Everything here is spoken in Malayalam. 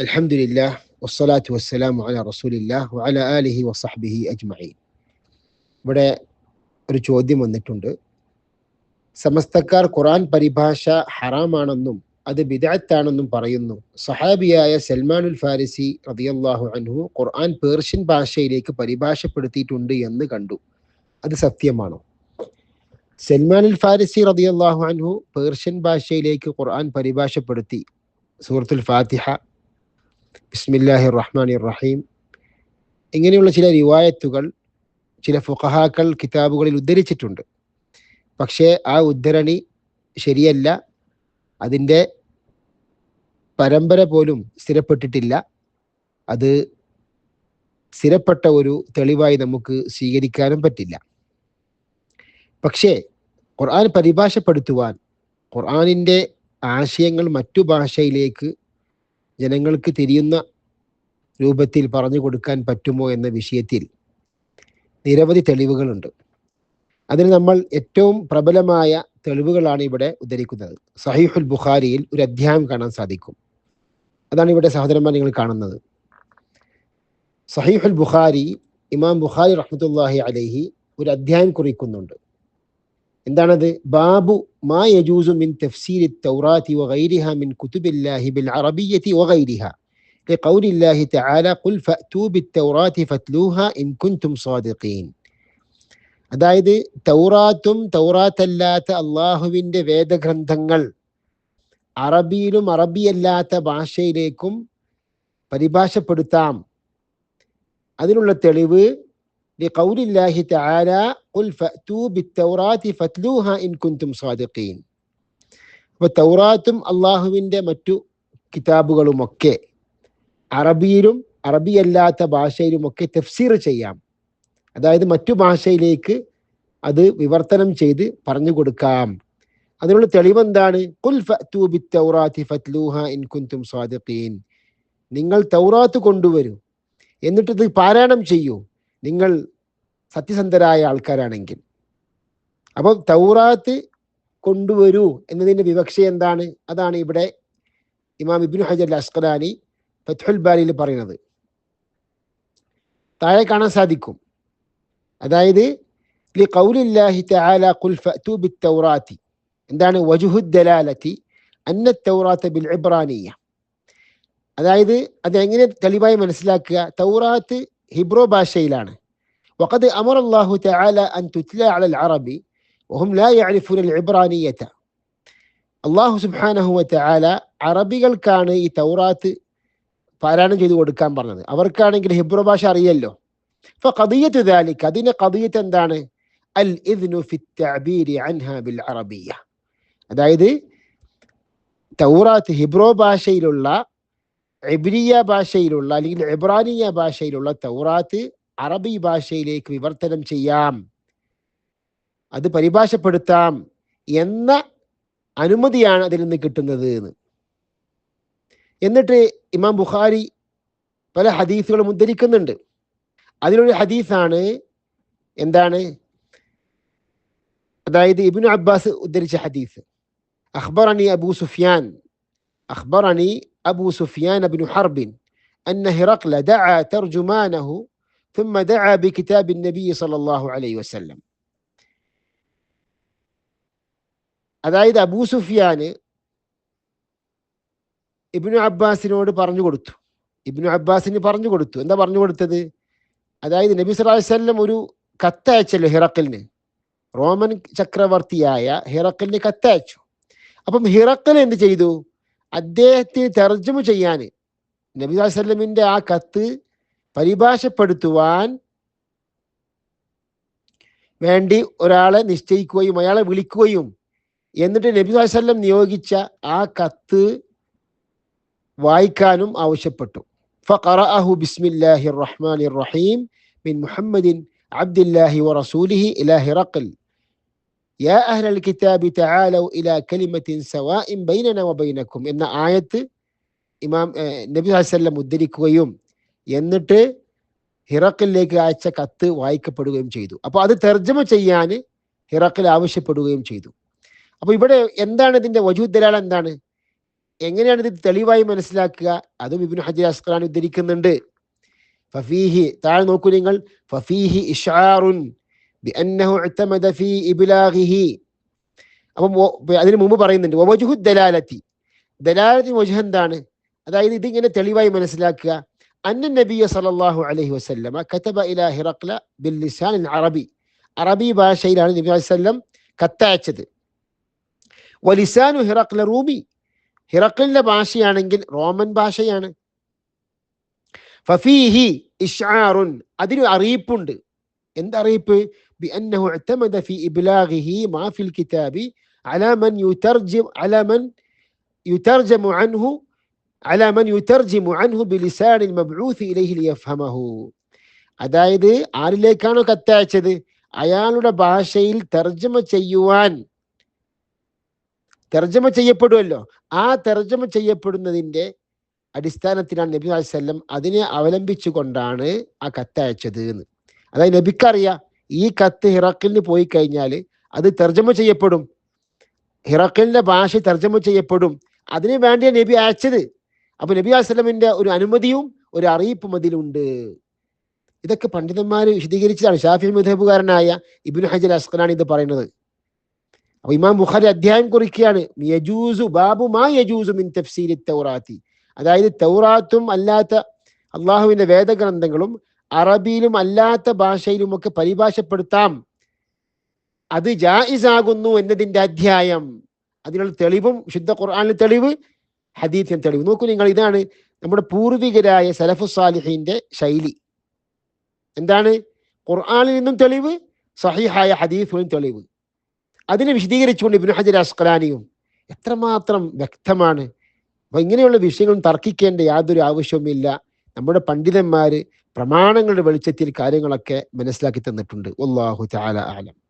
അൽഹംദുലില്ലാ വസ്സലാത്തു വസ്സലാമു അല റസൂലില്ലാ വഅല ആലിഹി വസഹ്ബിഹി അജ്മഈൻ ഇവിടെ ഒരു ചോദ്യം വന്നിട്ടുണ്ട്. സമസ്തക്കാർ ഖുറാൻ പരിഭാഷ ഹറാമാണെന്നും അത് ബിദാത്താണെന്നും പറയുന്നു. സഹാബിയായ സൽമാനുൽ ഫാരിസി റളിയല്ലാഹു അൻഹു ഖുർആൻ പേർഷ്യൻ ഭാഷയിലേക്ക് പരിഭാഷപ്പെടുത്തിയിട്ടുണ്ട് എന്ന് കണ്ടു. അത് സത്യമാണോ? സൽമാനുൽ ഫാരിസി റളിയല്ലാഹു അൻഹു പേർഷ്യൻ ഭാഷയിലേക്ക് ഖുർആൻ പരിഭാഷപ്പെടുത്തി. സൂറത്തുൽ ഫാത്തിഹ ബിസ്മില്ലാഹിർ റഹ്മാൻ റഹീം ഇങ്ങനെയുള്ള ചില റിവായത്തുകൾ ചില ഫുഖഹാക്കൾ കിതാബുകളിൽ ഉദ്ധരിച്ചിട്ടുണ്ട്. പക്ഷേ ആ ഉദ്ധരണി ശരിയല്ല. അതിന്റെ പരമ്പര പോലും സ്ഥിരപ്പെട്ടിട്ടില്ല. അത് സ്ഥിരപ്പെട്ട ഒരു തെളിവായി നമുക്ക് സ്വീകരിക്കാനും പറ്റില്ല. പക്ഷേ ഖുർആൻ പരിഭാഷപ്പെടുത്തുവാൻ ഖുർആാനിന്റെ ആശയങ്ങൾ മറ്റു ഭാഷയിലേക്ക് ജനങ്ങൾക്ക് തിരിയുന്ന രൂപത്തിൽ പറഞ്ഞു കൊടുക്കാൻ പറ്റുമോ എന്ന വിഷയത്തിൽ നിരവധി തെളിവുകളുണ്ട്. അതിന് നമ്മൾ ഏറ്റവും പ്രബലമായ തെളിവുകളാണ് ഇവിടെ ഉദ്ധരിക്കുന്നത്. സഹീഫുൽ ബുഖാരിയിൽ ഒരു അധ്യായം കാണാൻ സാധിക്കും. അതാണ് ഇവിടെ സഹോദരന്മാർ നിങ്ങൾ കാണുന്നത്. സഹീഫുൽ ബുഖാരി ഇമാം ബുഖാരി റഹ്മത്തുല്ലാഹി അലഹി ഒരു അധ്യായം കുറിക്കുന്നുണ്ട്. എന്താണത് ബാബു മാ യജൂസു മിൻ തഫ്സീരി التوراة وغيرها من كتب الله بالعربية وغيرها لقول الله تعالى قل فأتوا بالتوراة فاتلوها إن كنتم صادقين അതായത് തൗറാത്തും തൗറാത്തല്ലാത്ത അള്ളാഹുവിൻ്റെ വേദഗ്രന്ഥങ്ങൾ അറബിയിലും അറബിയല്ലാത്ത ഭാഷയിലേക്കും പരിഭാഷപ്പെടുത്താം അതിനുള്ള തെളിവ് لقول الله تعالى قل فأتوا بالتوراة فاتلوها إن كنتم صادقين അപ്പോൾ തൗറാത്തും അള്ളാഹുവിൻ്റെ മറ്റു കിതാബുകളുമൊക്കെ അറബിയിലും അറബിയല്ലാത്ത ഭാഷയിലുമൊക്കെ തഫ്സീർ ചെയ്യാം അതായത് മറ്റു ഭാഷയിലേക്ക് അത് വിവർത്തനം ചെയ്ത് പറഞ്ഞു കൊടുക്കാം അതിനുള്ള തെളിവെന്താണ് കുൽ ഫഅ്തു ബിത്തൗറാത്തി ഫത്ലൂഹ ഇൻ കുൻതും സ്വാദിഖീൻ നിങ്ങൾ തൗറാത്ത് കൊണ്ടുവരൂ എന്നിട്ട് ഇത് പാരായണം ചെയ്യൂ നിങ്ങൾ സത്യസന്ധരായ ആൾക്കാരാണെങ്കിൽ. അപ്പോൾ തൗറാത്ത് കൊണ്ടുവരൂ എന്നതിന്റെ വിവക്ഷ എന്താണ്? അതാണ് ഇവിടെ ഇമാം ഇബിൻ ഹജർ അസ്കലാനി ഫത്ഹുൽ ബാലിയിൽ പറയുന്നത്. താഴെ കാണാൻ സാധിക്കും. അതായത് എന്താണ്? വജുഹുദ്ദലാലത്തി അന്ന തൗറാത്ത് ബിൽ ഇബ്രാനിയ. അതായത് അത് എങ്ങനെ തെളിവായി മനസ്സിലാക്കുക? തൗറാത്ത് ഹിബ്രോ ഭാഷയിലാണ് وقد أمر الله تعالى أن تتلى على العربي وهم لا يعرفون العبرانية അള്ളാഹു സുബ്ഹാനഹു വതആല അറബികൾക്കാണ് ഈ തൗറാത്ത് പാരായണം ചെയ്തു കൊടുക്കാൻ പറഞ്ഞത് അവർക്കാണെങ്കിൽ ഹിബ്രോ ഭാഷ അറിയല്ലോ فقضية ذلك അതിന്റെ قضية എന്താണ് അൽ ഇദ്നു ഫി التعبير عنها بالعربية അതായത് തൗറാത്ത് ഹിബ്രോ ഭാഷയിലുള്ള ഇബ്രിയ ഭാഷയിലുള്ള അല്ലെങ്കിൽ എബ്രാനിയ ഭാഷയിലുള്ള തൗറാത്ത് അറബി ഭാഷയിലേക്ക് വിവർത്തനം ചെയ്യാം. അത് പരിഭാഷപ്പെടുത്താം എന്ന അനുമതിയാണ് അതിൽ നിന്ന് കിട്ടുന്നത് എന്ന്. എന്നിട്ട് ഇമാം ബുഖാരി പല ഹദീസുകളും ഉദ്ധരിക്കുന്നുണ്ട്. അതിലൊരു ഹദീസാണ് എന്താണ്? അതായത് ഇബ്നു അബ്ബാസ് ഉദ്ധരിച്ച ഹദീസ്. അഖ്ബറനി അബൂ സുഫിയാൻ. അഖ്ബറനി അബൂ സുഫിയാൻ ബിൻ ഹർബിൻ أن هرقل دعا ترجمانه ثم دعا بكتاب النبي صلى الله عليه وسلم അതായത് അബൂ സുഫിയാന് ഇബ്നു അബ്ബാസിനോട് പറഞ്ഞു കൊടുത്തു ഇബ്നു അബ്ബാസിന് പറഞ്ഞു കൊടുത്തു എന്താ പറഞ്ഞു കൊടുത്തത് അതായത് നബി സല്ലല്ലാഹു അലൈഹി വസല്ലം ഒരു കത്തയച്ചല്ലോ ഹിറക്കലിന് റോമൻ ചക്രവർത്തിയായ ഹിറക്കലിന് കത്തയച്ചു അപ്പം ഹിറക്കൽ എന്ത് ചെയ്തു അദ്ദേഹത്തിന് തർജ്ജമ ചെയ്യാൻ നബി വല്ലമിന്റെ ആ കത്ത് പരിഭാഷപ്പെടുത്തുവാൻ വേണ്ടി ഒരാളെ നിശ്ചയിക്കുകയും അയാളെ വിളിക്കുകയും എന്നിട്ട് നബി വല്ലം നിയോഗിച്ച ആ കത്ത് വായിക്കാനും ആവശ്യപ്പെട്ടു فقرأه بسم الله الرحمن الرحيم من محمد عبد الله ورسوله إلى هرقل യാ അഹ്ലൽ കിതാബി തആലൗ ഇലാ കലിമത്തിൻ സവാഇൻ ബൈനന വബൈനക്കും എന്ന ആയത്ത് عليه നബി വസല്ലം ഉദ്ധരിക്കുകയും എന്നിട്ട് ഹിറക്കിലേക്ക് അയച്ച കത്ത് വായിക്കപ്പെടുകയും ചെയ്തു. അപ്പോൾ അത് തർജമ ചെയ്യാൻ ഹിറക്കിൽ ആവശ്യപ്പെടുകയും ചെയ്തു. അപ്പോൾ ഇവിടെ എന്താണ് ഇതിന്റെ വജൂദ്ദലാൽ എന്താണ്? എങ്ങനെയാണ് ഇത് തെളിവായി മനസ്സിലാക്കുക? അതും ഇബിൻ ഹജി അസ്ഖലാൻ ഉദ്ധരിക്കുന്നുണ്ട്. ഫഫീഹി താഴെ നോക്കൂ നിങ്ങൾ. ഫഫീഹി ഇഷാറുൻ ബിഅന്നഹു ഇഅ്തമദ ഫീ ഇബ്ലാഗിഹി അപ്പം വ- അതിന് മുമ്പ് പറയുന്നുണ്ട് വവജുഹു ദലാലത്തി ദലാലത്തിന് വജുഹ് എന്താണ് അതായത് ഇതിങ്ങനെ തെളിവായി മനസ്സിലാക്കുക അന്ന നബിയ സല്ലല്ലാഹു അലൈഹി വസല്ലമ കതബ ഇലാ ഹിറഖ്ല ബിൽ ലിസാൻ അറബി അറബി ഭാഷയിലാണ് നബി അലൈഹി വസല്ലം കത്തയച്ചത് വലിസാനു ഹിറഖ്ല റൂമി ഹിറഖ്ലിന്റെ ഭാഷയാണെങ്കിൽ റോമൻ ഭാഷയാണ് ഫഫീഹി ഇഷ്ആറുൻ അതിന് അറിയിപ്പുണ്ട് എന്തറിയിപ്പ് بأنه اعتمد في إبلاغه ما في الكتاب على من يترجم على من يترجم عنه على من يترجم عنه بلسان المبعوث إليه ليفهمه അതായത് ആരിലേക്കാണോ കത്തയച്ചത് അയാളുടെ ഭാഷയിൽ തർജ്ജമ ചെയ്യുവാൻ തർജ്ജമ ചെയ്യപ്പെടുമല്ലോ ആ തർജ്ജമ ചെയ്യപ്പെടുന്നതിന്റെ അടിസ്ഥാനത്തിലാണ് നബി വല്ലം അതിനെ അവലംബിച്ചുകൊണ്ടാണ് ആ കത്തയച്ചത് എന്ന് അതായത് നബിക്കറിയാം ഈ കത്ത് ഹിറക്കിലിന് പോയി കഴിഞ്ഞാൽ അത് തർജമ ചെയ്യപ്പെടും. ഹിറക്കിലിന്റെ ഭാഷ തർജമ ചെയ്യപ്പെടും. അതിനു വേണ്ടിയാണ് നബി അയച്ചത്. അപ്പൊ നബി അസ്ലമിന്റെ ഒരു അനുമതിയും ഒരു അറിയിപ്പും അതിലുണ്ട്. ഇതൊക്കെ പണ്ഡിതന്മാർ വിശദീകരിച്ചതാണ്. ഷാഫി മുധബുകാരനായ ഇബിൻ ഹജൽ അസ്കലാണ് ഇത് പറയുന്നത്. അപ്പൊ ഇമാം ബുഖാരി അധ്യായം കുറിക്കുകയാണ്. യജൂസു ബാബു മാ യജൂസു മിൻ തൗറാത്തി. അതായത് തൗറാത്തും അല്ലാത്ത അള്ളാഹുവിന്റെ വേദഗ്രന്ഥങ്ങളും അറബിയിലും അല്ലാത്ത ഭാഷയിലുമൊക്കെ പരിഭാഷപ്പെടുത്താം. അത് ജായിസാകുന്നു എന്നതിന്റെ അധ്യായം. അതിനുള്ള തെളിവും ശുദ്ധ ഖുർആാനിൽ തെളിവ് ഹദീത്തിന് തെളിവ്. നോക്കൂ നിങ്ങൾ ഇതാണ് നമ്മുടെ പൂർവികരായ സലഫു സാലിഹിന്റെ ശൈലി. എന്താണ്? ഖുർആാനിൽ നിന്നും തെളിവ് സഹിഹായ ഹദീഫിനും തെളിവ്. അതിനെ വിശദീകരിച്ചുകൊണ്ട് ഇബ്നു ഹജർ അസ്കലാനിയും എത്രമാത്രം വ്യക്തമാണ്. അപ്പൊ ഇങ്ങനെയുള്ള വിഷയങ്ങളും തർക്കിക്കേണ്ട യാതൊരു ആവശ്യവുമില്ല. നമ്മുടെ പണ്ഡിതന്മാര് പ്രമാണങ്ങളുടെ വെളിച്ചത്തിൽ കാര്യങ്ങളൊക്കെ മനസ്സിലാക്കി തന്നിട്ടുണ്ട്. അള്ളാഹു ചാല ആലം